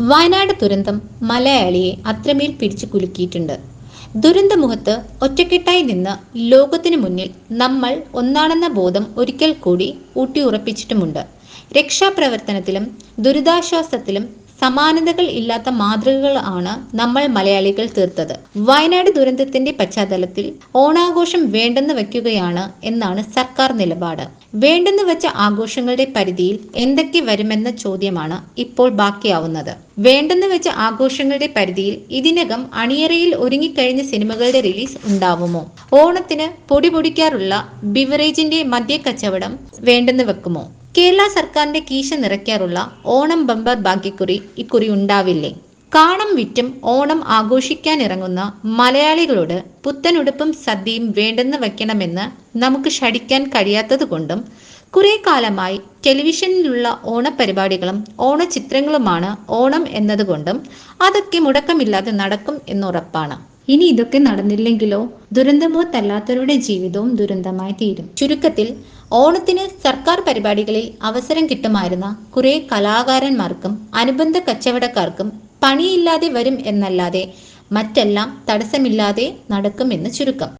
വയനാട് ദുരന്തം മലയാളിയെ അത്രമേൽ പിടിച്ചു കുലുക്കിയിട്ടുണ്ട്. ദുരന്തമുഖത്ത് ഒറ്റക്കെട്ടായി നിന്ന് ലോകത്തിനു മുന്നിൽ നമ്മൾ ഒന്നാണെന്ന ബോധം ഒരിക്കൽ കൂടി ഊട്ടിയുറപ്പിച്ചിട്ടുമുണ്ട്. രക്ഷാപ്രവർത്തനത്തിലും ദുരിതാശ്വാസത്തിലും സമാനതകൾ ഇല്ലാത്ത മാതൃകകൾ ആണ് നമ്മൾ മലയാളികൾ തീർത്തത്. വയനാട് ദുരന്തത്തിന്റെ പശ്ചാത്തലത്തിൽ ഓണാഘോഷം വേണ്ടെന്ന് വയ്ക്കുകയാണ് എന്നാണ് സർക്കാർ നിലപാട്. വേണ്ടെന്ന് വെച്ച ആഘോഷങ്ങളുടെ പരിധിയിൽ എന്തൊക്കെ വരുമെന്ന ചോദ്യമാണ് ഇപ്പോൾ ബാക്കിയാവുന്നത്. വേണ്ടെന്ന് വെച്ച ആഘോഷങ്ങളുടെ പരിധിയിൽ ഇതിനകം അണിയറയിൽ ഒരുങ്ങിക്കഴിഞ്ഞ സിനിമകളുടെ റിലീസ് ഉണ്ടാവുമോ? ഓണത്തിന് പൊടി പൊടിക്കാറുള്ള ബിവറേജിന്റെ മദ്യക്കച്ചവടം വേണ്ടെന്ന് വെക്കുമോ? കേരള സർക്കാരിന്റെ കീശ നിറയ്ക്കാറുള്ള ഓണം ബമ്പർ ഭാഗ്യക്കുറി ഇക്കുറി ഉണ്ടാവില്ലേ? കാണം വിറ്റും ഓണം ആഘോഷിക്കാനിറങ്ങുന്ന മലയാളികളോട് പുത്തനുടുപ്പും സദ്യയും വേണ്ടെന്ന് വയ്ക്കണമെന്ന് നമുക്ക് ഷടിക്കാൻ കഴിയാത്തതുകൊണ്ടും കുറെ കാലമായി ടെലിവിഷനിലുള്ള ഓണപരിപാടികളും ഓണചിത്രങ്ങളുമാണ് ഓണം എന്നതുകൊണ്ടും അതൊക്കെ മുടക്കമില്ലാതെ നടക്കും എന്നുറപ്പാണ്. ഇനി ഇതൊക്കെ നടന്നില്ലെങ്കിലോ? ദുരന്തമുഖത്തല്ലാത്തവരുടെ ജീവിതവും ദുരന്തമായി തീരും ചുരുക്കത്തിൽ ഓണത്തിന് സർക്കാർ പരിപാടികളിൽ അവസരം കിട്ടുമായിരുന്ന കുറെ കലാകാരന്മാർക്കും അനുബന്ധ കച്ചവടക്കാർക്കും പണിയില്ലാതെ വരും എന്നല്ലാതെ മറ്റെല്ലാം തടസ്സമില്ലാതെ നടക്കുമെന്ന് ചുരുക്കം.